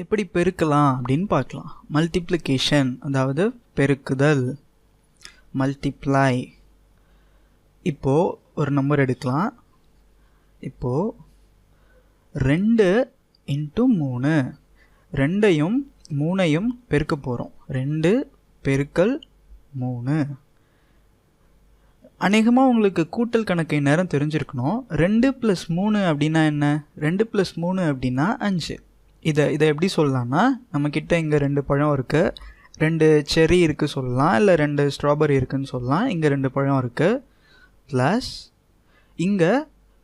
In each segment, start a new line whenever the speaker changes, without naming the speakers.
எப்படி பெருக்கலாம் அப்படின்னு பார்க்கலாம். மல்டிப்ளிகேஷன் அதாவது பெருக்குதல். மல்டிப்ளை இப்போது ஒரு நம்பர் எடுக்கலாம். இப்போது ரெண்டு இன்ட்டு மூணு. ரெண்டையும் மூணையும் பெருக்க போகிறோம் ரெண்டு பெருக்கல் மூணு. அநேகமாக உங்களுக்கு கூட்டல் கணக்கை நேரம் தெரிஞ்சிருக்கணும். ரெண்டு ப்ளஸ் மூணு அப்படின்னா என்ன? ரெண்டு ப்ளஸ் மூணு அப்படின்னா அஞ்சு. இதை இதை எப்படி சொல்லலாம்னா நம்மக்கிட்ட இங்கே ரெண்டு பழம் இருக்குது ரெண்டு செரி இருக்குது சொல்லலாம் இல்லை ரெண்டு ஸ்ட்ராபெரி இருக்குதுன்னு சொல்லலாம் இங்கே ரெண்டு பழம் இருக்குது ப்ளஸ் இங்கே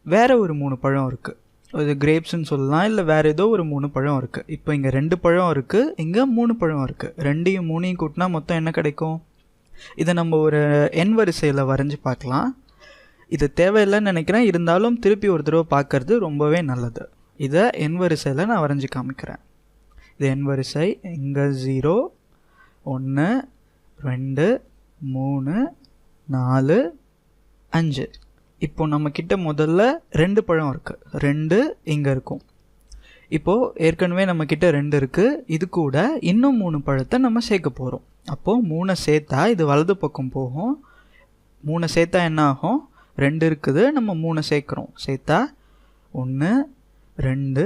வேறு ஒரு மூணு பழம் இருக்குது இது கிரேப்ஸ்னு சொல்லலாம் இல்லை வேறு ஏதோ ஒரு மூணு பழம் இருக்குது இப்போ இங்கே ரெண்டு பழம் இருக்குது இங்கே மூணு பழம் இருக்குது ரெண்டையும் மூணையும் கூட்டினா மொத்தம் என்ன கிடைக்கும்? இதை நம்ம ஒரு எண் வரிசையில் வரைஞ்சி பார்க்கலாம். இது தேவையில்லைன்னு நினைக்கிறேன். இருந்தாலும் திருப்பி ஒரு தடவை பார்க்கறது ரொம்பவே நல்லது. இதை என் வரிசையில் நான் வரைஞ்சி காமிக்கிறேன். இது என் வரிசை இங்கே ஜீரோ ஒன்று ரெண்டு மூணு நாலு அஞ்சு. இப்போ நம்ம முதல்ல ரெண்டு பழம் இருக்குது ரெண்டு இங்கே இருக்கும். இப்போது ஏற்கனவே நம்மக்கிட்ட ரெண்டு இருக்குது இது கூட இன்னும் மூணு பழத்தை நம்ம சேர்க்க போகிறோம் அப்போது மூணை சேர்த்தா இது வலது பக்கம் போகும். மூணை சேர்த்தா என்ன ஆகும்? ரெண்டு இருக்குது. நம்ம மூணை சேர்க்குறோம். சேர்த்தா ஒன்று ரெண்டு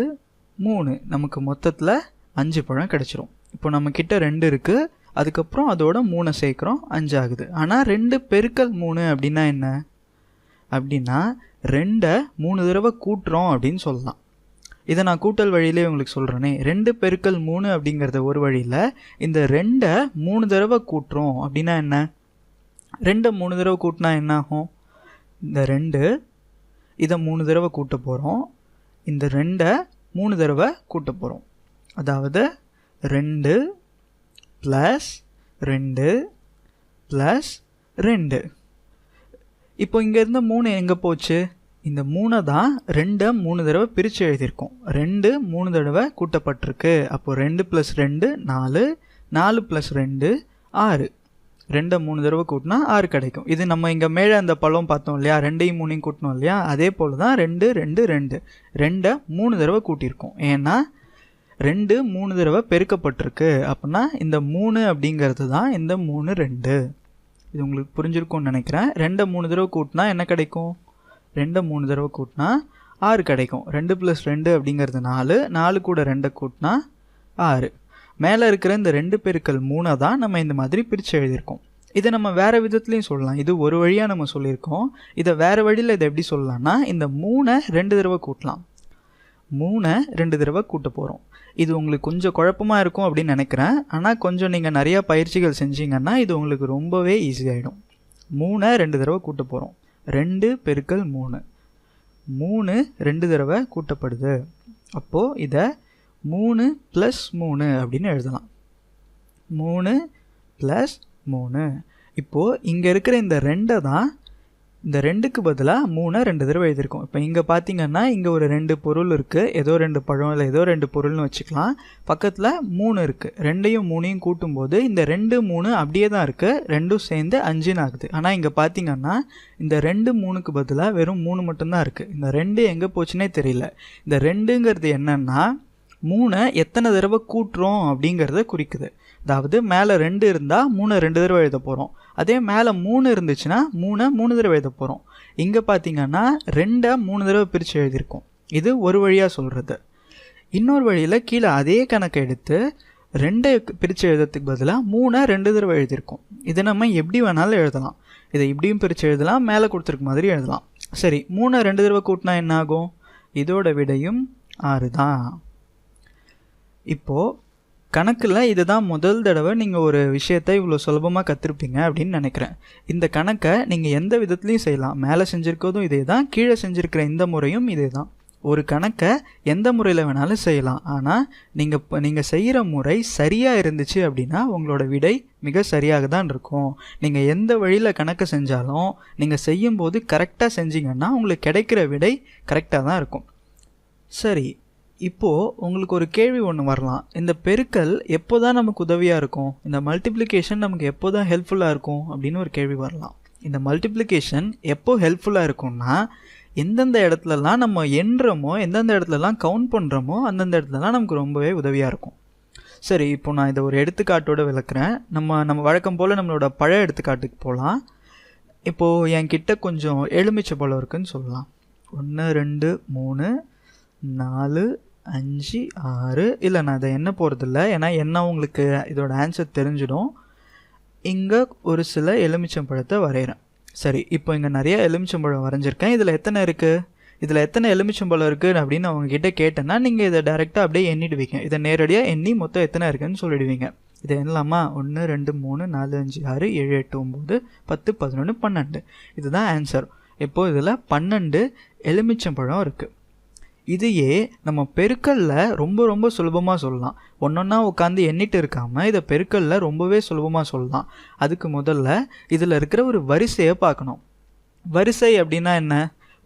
மூணு. நமக்கு மொத்தத்தில் அஞ்சு பழம் கிடச்சிரும். இப்போ நம்மக்கிட்ட ரெண்டு இருக்குது அதுக்கப்புறம் அதோட மூணை சேர்க்குறோம். அஞ்சு ஆகுது. ஆனால் ரெண்டு பெருக்கல் மூணு அப்படின்னா என்ன? அப்படின்னா ரெண்டை மூணு தடவை கூட்டுறோம் அப்படின்னு சொல்லலாம். இதை நான் கூட்டல் வழியிலே உங்களுக்கு சொல்கிறேனே ரெண்டு பெருக்கல் மூணு அப்படிங்கிறத ஒரு வழியில் இந்த ரெண்டை மூணு தடவை கூட்டுறோம் அப்படின்னா என்ன? ரெண்டை மூணு தடவை கூட்டினா என்ன ஆகும்? இந்த ரெண்டு இதை மூணு தடவை கூட்ட போகிறோம் இந்த ரெண்டை மூணு தடவை கூட்ட போகிறோம் அதாவது ரெண்டு ப்ளஸ் ரெண்டு ப்ளஸ் ரெண்டு. இப்போ இங்கேருந்து மூணு எங்கே போச்சு? இந்த மூணை தான் ரெண்டை மூணு தடவை பிரித்து எழுதியிருக்கோம். ரெண்டு மூணு தடவை கூட்டப்பட்டிருக்கு. அப்போது ரெண்டு ப்ளஸ் ரெண்டு நாலு. நாலு ப்ளஸ் ரெண்டு ஆறு. ரெண்டை மூணு தடவை கூட்டினா ஆறு கிடைக்கும். இது நம்ம இங்கே மேலே அந்த பழம் பார்த்தோம் இல்லையா? ரெண்டையும் மூணையும் கூட்டினோம் இல்லையா? அதே போல் தான் ரெண்டு ரெண்டு ரெண்டு. ரெண்டை மூணு தடவை கூட்டியிருக்கோம். ஏன்னா ரெண்டு மூணு தடவை பெருக்கப்பட்டிருக்கு. அப்படின்னா இந்த மூணு அப்படிங்கிறது தான் இந்த மூணு ரெண்டு. இது உங்களுக்கு புரிஞ்சிருக்கும்னு நினைக்கிறேன். ரெண்டை மூணு தடவை கூட்டினா என்ன கிடைக்கும்? ரெண்டை மூணு தடவை கூட்டினா ஆறு கிடைக்கும். ரெண்டு ப்ளஸ் ரெண்டு அப்படிங்கிறது நாலு நாலு கூட ரெண்டை கூட்டினா ஆறு. மேலே இருக்கிற இந்த ரெண்டு பெருக்கள் மூணை தான் நம்ம இந்த மாதிரி பிரித்து எழுதியிருக்கோம். இதை நம்ம வேறு விதத்துலையும் சொல்லலாம். இது ஒரு வழியாக நம்ம சொல்லியிருக்கோம். இதை வேறு வழியில் இதை எப்படி சொல்லலாம்னா இந்த மூணை ரெண்டு தடவை கூட்டலாம். மூணை ரெண்டு தடவை கூட்ட போகிறோம் இது உங்களுக்கு கொஞ்சம் குழப்பமாக இருக்கும் அப்படின்னு நினைக்கிறேன். ஆனால் கொஞ்சம் நீங்கள் நிறையா பயிற்சிகள் செஞ்சீங்கன்னா இது உங்களுக்கு ரொம்பவே ஈஸியாகிடும் மூணை ரெண்டு தடவை கூட்ட போகிறோம் ரெண்டு பெருக்கல் மூணு. மூணு ரெண்டு தடவை கூட்டப்படுது. அப்போது இதை மூணு ப்ளஸ் மூணு அப்படின்னு எழுதலாம். மூணு ப்ளஸ் மூணு. இப்போது இங்கே இருக்கிற இந்த ரெண்டை தான் இந்த ரெண்டுக்கு பதிலாக மூணை ரெண்டு தடவை எழுதியிருக்கோம். இப்போ இங்கே பார்த்தீங்கன்னா இங்கே ஒரு ரெண்டு பொருள் இருக்குது ஏதோ ரெண்டு பழம் இல்லை ஏதோ ரெண்டு பொருள்னு வச்சுக்கலாம். பக்கத்தில் மூணு இருக்குது ரெண்டையும் மூணையும் கூட்டும்போது இந்த ரெண்டு மூணு அப்படியே தான் இருக்குது ரெண்டும் சேர்ந்து அஞ்சுன்னு ஆகுது. ஆனால் இங்கே பார்த்தீங்கன்னா இந்த ரெண்டு மூணுக்கு பதிலாக வெறும் மூணு மட்டும்தான் இருக்குது இந்த ரெண்டு எங்கே போச்சுன்னே தெரியல. இந்த ரெண்டுங்கிறது என்னென்னா மூணை எத்தனை தடவை கூட்டுறோம் அப்படிங்கிறத குறிக்குது. அதாவது மேலே ரெண்டு இருந்தால் மூணை ரெண்டு தடவை எழுத போகிறோம் அதே மேலே மூணு இருந்துச்சுன்னா மூணை மூணு தடவை எழுத போகிறோம் இங்கே பார்த்தீங்கன்னா ரெண்டை மூணு தடவை பிரித்து எழுதியிருக்கோம். இது ஒரு வழியாக சொல்கிறது இன்னொரு வழியில் கீழே அதே கணக்கை எடுத்து ரெண்டை பிரித்து எழுதுறதுக்கு பதிலாக மூணை ரெண்டு தடவை எழுதியிருக்கோம். இதை நம்ம எப்படி வேணாலும் எழுதலாம். இதை இப்படியும் பிரித்து எழுதலாம் மேலே கொடுத்துருக்க மாதிரி எழுதலாம். சரி மூணை ரெண்டு தடவை கூட்டினா என்ன ஆகும்? இதோட விடையும் ஆறு தான் இப்போது கணக்கில் இதுதான் முதல் தடவை நீங்கள் ஒரு விஷயத்தை இவ்வளோ சுலபமாக கற்றுருப்பீங்க அப்படின்னு நினைக்கிறேன். இந்த கணக்கை நீங்கள் எந்த விதத்துலையும் செய்யலாம். மேலே செஞ்சுருக்கிறதும் இதே தான் கீழே செஞ்சுருக்கிற இந்த முறையும் இதே தான் ஒரு கணக்கை எந்த முறையில் வேணாலும் செய்யலாம். ஆனால் நீங்கள் இப்போ நீங்கள் செய்கிற முறை சரியாக இருந்துச்சு அப்படின்னா உங்களோட விடை மிக சரியாக தான் இருக்கும். நீங்கள் எந்த வழியில் கணக்கை செஞ்சாலும் நீங்கள் செய்யும்போது கரெக்டாக செஞ்சீங்கன்னா உங்களுக்கு கிடைக்கிற விடை கரெக்டாக தான் இருக்கும். சரி இப்போது உங்களுக்கு ஒரு கேள்வி ஒன்று வரலாம். இந்த பெருக்கல் எப்போ தான் நமக்கு உதவியாக இருக்கும்? இந்த மல்டிப்ளிகேஷன் நமக்கு எப்போ தான் ஹெல்ப்ஃபுல்லாக இருக்கும்? அப்படின்னு ஒரு கேள்வி வரலாம். இந்த மல்டிப்ளிகேஷன் எப்போ ஹெல்ப்ஃபுல்லாக இருக்கும்னா எந்தெந்த இடத்துலலாம் நம்ம எண்ணுறோமோ எந்தெந்த இடத்துலலாம் கவுண்ட் பண்ணுறோமோ அந்தந்த இடத்துலலாம் நமக்கு ரொம்பவே உதவியாக இருக்கும். சரி இப்போ நான் இதை ஒரு எடுத்துக்காட்டோடு விளக்குறேன். நம்ம நம்ம வழக்கம் போல் நம்மளோட பழைய எடுத்துக்காட்டுக்கு போகலாம் இப்போது என்கிட்ட கொஞ்சம் எலுமிச்சை பழம் இருக்குதுன்னு சொல்லலாம். ஒன்று ரெண்டு மூணு நாலு அஞ்சு ஆறு. இல்லை நான் அதை என்ன போகிறதில்ல ஏன்னா என்ன உங்களுக்கு இதோட ஆன்சர் தெரிஞ்சிடும். இங்கே ஒரு சில எலுமிச்சம்பழத்தை வரைகிறேன் சரி இப்போ இங்கே நிறைய எலுமிச்சம்பழம் வரைஞ்சிருக்கேன். இதில் எத்தனை இருக்குது இதில் எத்தனை எலுமிச்சம்பழம் இருக்குது அப்படின்னு அவங்கக்கிட்ட கேட்டேன்னா நீங்கள் இதை டேரெக்டாக அப்படியே எண்ணிடுவீங்க. இதை நேரடியாக எண்ணி மொத்தம் எத்தனை இருக்குதுன்னு சொல்லிடுவீங்க. இது என்னலாமா? ஒன்று ரெண்டு மூணு நாலு அஞ்சு ஆறு ஏழு எட்டு ஒம்பது பத்து பதினொன்று பன்னெண்டு. இதுதான் ஆன்சர் இப்போ இதில் பன்னெண்டு எலுமிச்சம்பழம் இருக்குது இதையே நம்ம பெருக்கல்ல ரொம்ப ரொம்ப சுலபமாக சொல்லலாம். ஒன்றொன்னா உட்காந்து எண்ணிட்டு இருக்காமல் இதை பெருக்கல்ல ரொம்பவே சுலபமாக சொல்லலாம். அதுக்கு முதல்ல இதில் இருக்கிற ஒரு வரிசையை பார்க்கணும். வரிசை அப்படின்னா என்ன?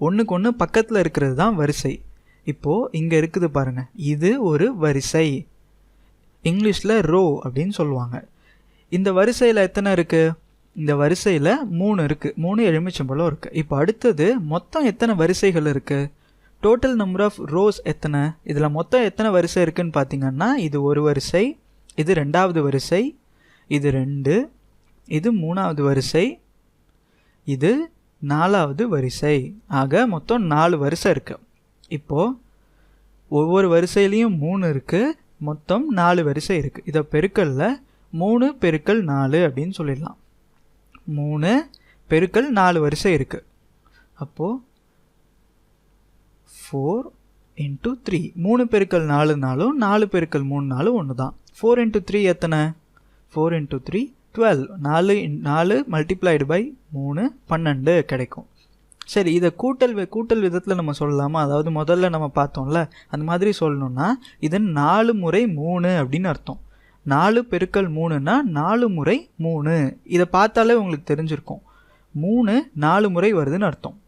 ஒன்றுக்கு ஒன்று பக்கத்தில் இருக்கிறது தான் வரிசை. இப்போது இங்கே இருக்குது பாருங்கள் இது ஒரு வரிசை. இங்கிலீஷில் ரோ அப்படின்னு சொல்லுவாங்க. இந்த வரிசையில் எத்தனை இருக்குது இந்த வரிசையில் மூணு இருக்குது மூணு எலுமிச்சம்பழம் இருக்குது இப்போ அடுத்தது மொத்தம் எத்தனை வரிசைகள் இருக்குது டோட்டல் நம்பர் ஆஃப் ரோஸ் எத்தனை? இதில் மொத்தம் எத்தனை வரிசை இருக்குன்னு பார்த்தீங்கன்னா இது ஒரு வரிசை இது ரெண்டாவது வரிசை இது ரெண்டு இது மூணாவது வரிசை இது நாலாவது வரிசை. ஆக மொத்தம் நாலு வரிசை இருக்குது இப்போது ஒவ்வொரு வரிசையிலையும் மூணு இருக்குது மொத்தம் நாலு வரிசை இருக்குது இதை பெருக்கல்ல மூணு பெருக்கல் நாலு அப்படின்னு சொல்லிடலாம். மூணு பெருக்கல் நாலு வரிசை இருக்குது அப்போது ஃபோர் இன்ட்டு த்ரீ மூணு பெருக்கல் நாலு நாளும் நாலு பெருக்கள் மூணு நாளும் ஒன்று தான் ஃபோர் இன்ட்டு த்ரீ எத்தனை? ஃபோர் இன்ட்டு த்ரீ டுவெல் நாலு நாலு மல்டிப்ளைடு பை மூணு பன்னெண்டு கிடைக்கும். சரி இதை கூட்டல் கூட்டல் விதத்தில் நம்ம சொல்லலாமா? அதாவது முதல்ல நம்ம பார்த்தோம்ல அந்த மாதிரி சொல்லணும்னா இது நாலு முறை மூணு அப்படின்னு அர்த்தம். நாலு பெருக்கல் மூணுன்னா நாலு முறை மூணு. இதை பார்த்தாலே உங்களுக்கு தெரிஞ்சிருக்கும். மூணு நாலு முறை வருதுன்னு அர்த்தம்.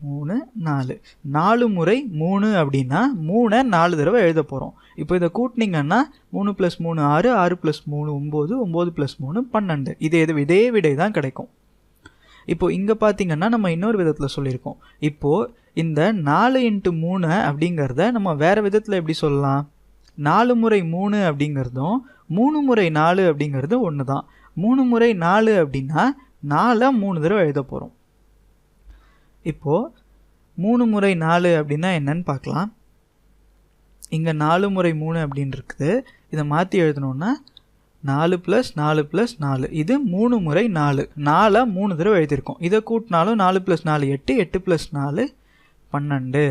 மூணு நாலு. நாலு முறை மூணு அப்படின்னா மூணை நாலு தடவை எழுத போகிறோம் இப்போ இதை கூட்டினீங்கன்னா மூணு ப்ளஸ் மூணு ஆறு ஆறு ப்ளஸ் மூணு ஒம்பது ஒம்பது ப்ளஸ் மூணு பன்னெண்டு. இதே இது இதே விடை தான் கிடைக்கும். இப்போ இங்கே பார்த்தீங்கன்னா நம்ம இன்னொரு விதத்தில் சொல்லியிருக்கோம். இப்போது இந்த நாலு இன்ட்டு மூணு அப்படிங்கிறத நம்ம வேறு விதத்தில் எப்படி சொல்லலாம்? நாலு முறை மூணு அப்படிங்கிறதும் மூணு முறை நாலு அப்படிங்கிறது ஒன்று தான் மூணு முறை நாலு அப்படின்னா நாலை மூணு தடவை எழுத போகிறோம் இப்போது மூணு முறை நாலு அப்படின்னா என்னன்னு பார்க்கலாம். இங்கே நாலு முறை மூணு அப்படின்னு இருக்குது இதை மாற்றி எழுதணுன்னா நாலு ப்ளஸ் நாலு ப்ளஸ் நாலு. இது மூணு முறை நாலு. நாலை மூணு தடவை எழுதியிருக்கோம். இதை கூட்டினாலும் நாலு ப்ளஸ் நாலு எட்டு எட்டு ப்ளஸ் நாலு பன்னெண்டு.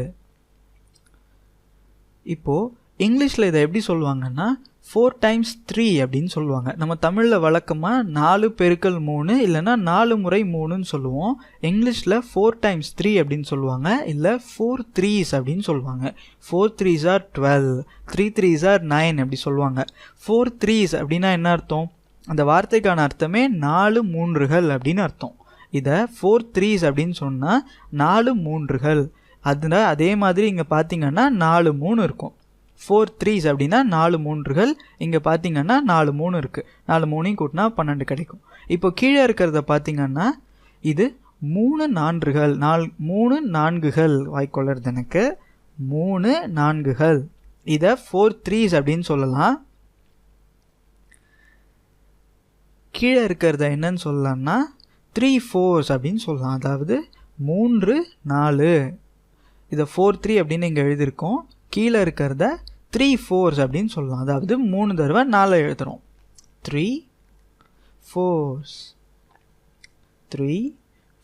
இப்போது இங்கிலீஷில் இதை எப்படி சொல்லுவாங்கன்னா ஃபோர் டைம்ஸ் த்ரீ அப்படின்னு சொல்லுவாங்க. நம்ம தமிழில் வழக்கமாக நாலு பெருக்கல் மூணு இல்லைன்னா நாலு முறை மூணுன்னு சொல்லுவோம். இங்கிலீஷில் ஃபோர் டைம்ஸ் த்ரீ அப்படின்னு சொல்லுவாங்க. இல்லை ஃபோர் த்ரீஸ் அப்படின்னு சொல்லுவாங்க. Four threes are twelve three threes are nine அப்படி சொல்லுவாங்க. ஃபோர் த்ரீஸ் அப்படின்னா என்ன அர்த்தம்? அந்த வார்த்தைக்கான அர்த்தமே நாலு மூன்றுகள் அப்படின்னு அர்த்தம். இதை ஃபோர் த்ரீஸ் அப்படின்னு சொன்னால் நாலு மூன்றுகள். அதில் அதே மாதிரி இங்கே பார்த்தீங்கன்னா நாலு மூணு இருக்கும். ஃபோர் த்ரீஸ் அப்படின்னா நாலு மூன்றுகள். இங்கே பார்த்தீங்கன்னா நாலு மூணு இருக்குது நாலு மூணையும் கூட்டினா பன்னெண்டு கிடைக்கும். இப்போ கீழே இருக்கிறத பார்த்தீங்கன்னா இது மூணு நான்குகள் நால் மூணு நான்குகள். வாய்க்கொள்ளறது எனக்கு. மூணு நான்குகள். இதை ஃபோர் த்ரீஸ் அப்படின்னு சொல்லலாம். கீழே இருக்கிறத என்னன்னு சொல்லலாம்னா த்ரீ ஃபோர்ஸ் அப்படின்னு சொல்லலாம். அதாவது மூன்று நாலு. இதை ஃபோர் த்ரீ அப்படின்னு இங்கே எழுதியிருக்கோம். கீழே இருக்கிறத த்ரீ ஃபோர்ஸ் அப்படின்னு சொல்லலாம் அதாவது மூணு தடவை நாலு எழுதுகிறோம் த்ரீ ஃபோர்ஸ் த்ரீ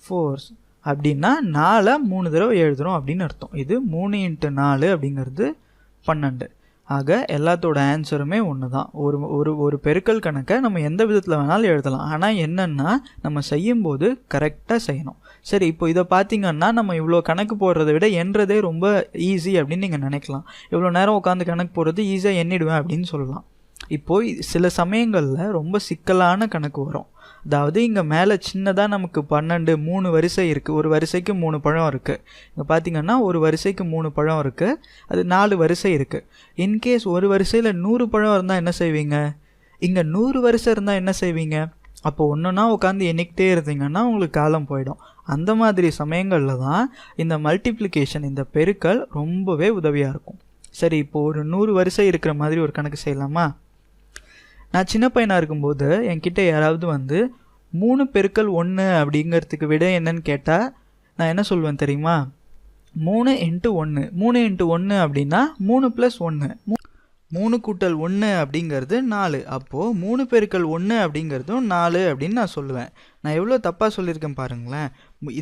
ஃபோர்ஸ் அப்படின்னா நாலை மூணு தடவை எழுதுகிறோம் அப்படின்னு அர்த்தம். இது மூணு இன்ட்டு நாலு அப்படிங்கிறது பன்னெண்டு. ஆக எல்லாத்தோட ஆன்சருமே ஒன்று தான் ஒரு ஒரு ஒரு பெருக்கல் கணக்கை நம்ம எந்த விதத்தில் வேணாலும் எழுதலாம். ஆனால் என்னென்னா நம்ம செய்யும்போது கரெக்டாக செய்யணும். சரி இப்போ இதை பார்த்தீங்கன்னா நம்ம இவ்வளோ கணக்கு போடுறத விட எண்றதே ரொம்ப ஈஸி அப்படின்னு நீங்கள் நினைக்கலாம். இவ்வளோ நேரம் உட்காந்து கணக்கு போடுறது ஈஸியாக எண்ணிடுவேன் அப்படின்னு சொல்லலாம். இப்போது சில சமயங்களில் ரொம்ப சிக்கலான கணக்கு வரும். அதாவது இங்கே மேலே சின்னதாக நமக்கு பன்னெண்டு மூணு வரிசை இருக்குது ஒரு வரிசைக்கு மூணு பழம் இருக்குது இங்கே பார்த்தீங்கன்னா ஒரு வரிசைக்கு மூணு பழம் இருக்குது அது நாலு வரிசை இருக்குது இன்கேஸ் ஒரு வரிசையில் நூறு பழம் இருந்தால் என்ன செய்வீங்க? இங்கே நூறு வரிசை இருந்தால் என்ன செய்வீங்க? அப்போ ஒன்றுனா உட்காந்து எண்ணிக்கிட்டே இருந்தீங்கன்னா உங்களுக்கு காலம் போயிடும். அந்த மாதிரி சமயங்களில் தான் இந்த மல்டிப்ளிகேஷன் இந்த பெருக்கல் ரொம்பவே உதவியாக இருக்கும். சரி இப்போ ஒரு நூறு வரிசை இருக்கிற மாதிரி ஒரு கணக்கு செய்யலாமா? நான் சின்ன பையனாக இருக்கும்போது என்கிட்ட யாராவது வந்து மூணு பெருக்கல் ஒன்று அப்படிங்கிறதுக்கு விட என்னன்னு கேட்டால் நான் என்ன சொல்லுவேன் தெரியுமா? மூணு இன்ட்டு ஒன்று மூணு இன்ட்டு ஒன்று அப்படின்னா மூணு ப்ளஸ் ஒன்று மூணு கூட்டல் ஒன்று அப்படிங்கிறது நாலு. அப்போது மூணு பெருக்கல் ஒன்று அப்படிங்கிறதும் நாலு அப்படின்னு நான் சொல்லுவேன். நான் எவ்வளோ தப்பாக சொல்லியிருக்கேன் பாருங்களேன்.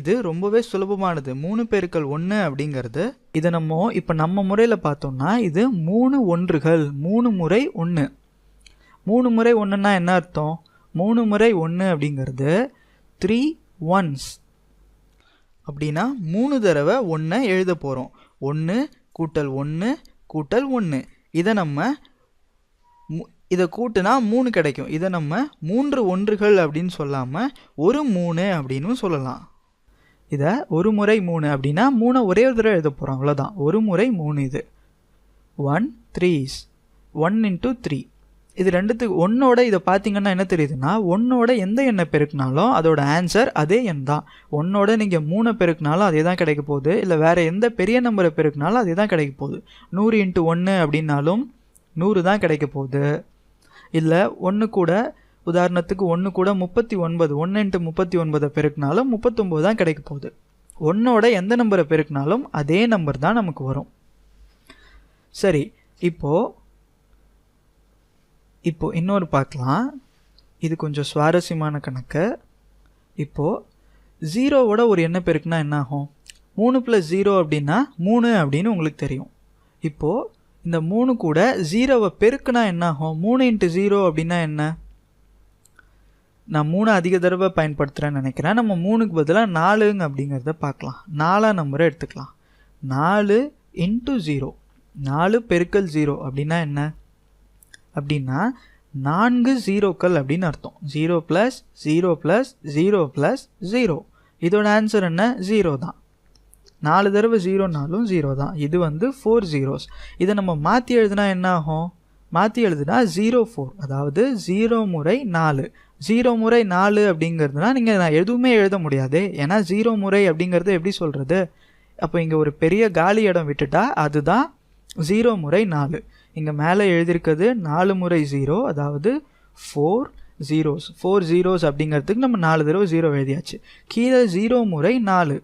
இது ரொம்பவே சுலபமானது. மூணு பெருக்கல் ஒன்று அப்படிங்கிறது இதை நம்ம இப்போ நம்ம முறையில் பார்த்தோம்னா இது மூணு ஒன்றுகள் மூணு முறை ஒன்று மூணு முறை ஒன்றுன்னா என்ன அர்த்தம்? மூணு முறை ஒன்று அப்படிங்கிறது த்ரீ ஒன்ஸ் அப்படின்னா மூணு தடவை ஒன்றை எழுத போகிறோம் ஒன்று கூட்டல் ஒன்று கூட்டல் ஒன்று இதை நம்ம மு- இதை கூட்டுனா மூணு கிடைக்கும். இதை நம்ம மூன்று ஒன்றுகள் அப்படின்னு சொல்லாமல் ஒரு மூணு அப்படின்னு சொல்லலாம். இதை ஒரு முறை மூணு அப்படின்னா மூணை ஒரே ஒரு தடவை எழுத போகிறோம் அவ்வளோதான் ஒரு முறை மூணு இது. One threes one into three இது ரெண்டுத்துக்கு ஒன்னோட இதை பார்த்தீங்கன்னா என்ன தெரியுதுன்னா ஒன்னோட எந்த எண்ணை பெருக்கினாலும் அதோட ஆன்சர் அதே எண் தான். ஒன்னோட நீங்கள் மூணை பெருக்கினாலும் அதே தான் கிடைக்க போகுது. இல்லை வேறு எந்த பெரிய நம்பரை பெருக்கினாலும் அதே தான் கிடைக்க போகுது. நூறு இன்ட்டு ஒன்று அப்படின்னாலும் நூறு தான் கிடைக்க போகுது. இல்லை ஒன்று கூட உதாரணத்துக்கு ஒன்று கூட முப்பத்தி ஒன்பது ஒன்று இன்ட்டு முப்பத்தி ஒன்பதை பெருக்கினாலும் முப்பத்தொம்போது தான் கிடைக்க போகுது. ஒன்னோட எந்த நம்பரை பெருக்கினாலும் அதே நம்பர் தான் நமக்கு வரும். சரி இப்போது இப்போது இன்னொரு பார்க்கலாம். இது கொஞ்சம் சுவாரஸ்யமான கணக்கு. இப்போது ஜீரோவோட ஒரு எண்ணெய் பெருக்குனா என்ன ஆகும் மூணு ப்ளஸ் ஜீரோ அப்படின்னா மூணு அப்படின்னு உங்களுக்கு தெரியும். இப்போது இந்த மூணு கூட ஜீரோவை பெருக்குனா என்ன ஆகும் மூணு இன்ட்டு ஜீரோ அப்படின்னா என்ன? நான் மூணு அதிக தடவை பயன்படுத்துகிறேன்னு நினைக்கிறேன். நம்ம மூணுக்கு பதிலாக நாலுங்க அப்படிங்கிறத பார்க்கலாம். நாலாம் நம்பரை எடுத்துக்கலாம். நாலு இன்ட்டு ஜீரோ நாலு பெருக்கல் ஜீரோ அப்படின்னா என்ன? அப்படின்னா நான்கு ஜீரோக்கள் அப்படின்னு அர்த்தம். Zero plus zero plus zero plus zero. இதோட ஆன்சர் என்ன? ஜீரோ தான். நாலு தடவை ஜீரோனாலும் ஜீரோ தான். இது வந்து ஃபோர் ஜீரோஸ் இதை நம்ம மாற்றி எழுதுனா என்ன ஆகும்? மாற்றி எழுதுனா ஜீரோ ஃபோர் அதாவது ஜீரோ முறை நாலு. ஜீரோ முறை நாலு அப்படிங்கிறதுனா நீங்கள் நான் எதுவுமே எழுத முடியாது. ஏன்னா ஜீரோ முறை அப்படிங்கிறது எப்படி சொல்கிறது அப்போ இங்கே ஒரு பெரிய காலி இடம் விட்டுட்டா அதுதான் ஜீரோ முறை நாலு. இங்கே மேலே எழுதியிருக்கிறது நாலு முறை ஜீரோ அதாவது ஃபோர் ஜீரோஸ் ஃபோர் ஜீரோஸ் அப்படிங்கிறதுக்கு நம்ம நாலு தடவை ஜீரோ எழுதியாச்சு. கீழே ஜீரோ முறை நாலு.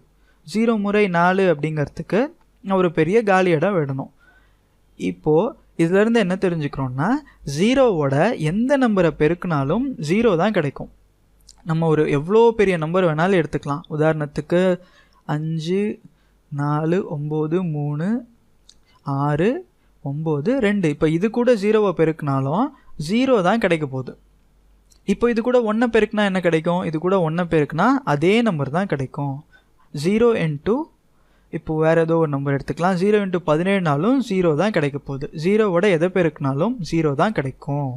ஜீரோ முறை நாலு அப்படிங்கிறதுக்கு ஒரு பெரிய காலி இடம் விடணும். இப்போது இதுலேருந்து என்ன தெரிஞ்சுக்கிறோம்னா ஜீரோவோட எந்த நம்பரை பெருக்கினாலும் ஜீரோ தான் கிடைக்கும். நம்ம ஒரு எவ்வளோ பெரிய நம்பர் வேணாலும் எடுத்துக்கலாம். உதாரணத்துக்கு அஞ்சு நாலு ஒம்பது மூணு ஆறு ஒம்பது ரெண்டு. இப்போ இது கூட ஜீரோவை பெருக்கினாலும் ஜீரோ தான் கிடைக்க போகுது. இப்போ இது கூட ஒன்றை பெருக்குனா என்ன கிடைக்கும்? இது கூட ஒன்றை பெருக்குனா அதே நம்பர் தான் கிடைக்கும். ஜீரோ இன்ட்டு இப்போ வேறு ஏதோ ஒரு நம்பர் எடுத்துக்கலாம். ஜீரோ இன்ட்டு பதினேழுனாலும் ஜீரோ தான் கிடைக்க போகுது. ஜீரோவோட எதை பெருக்கினாலும் ஜீரோ தான் கிடைக்கும்.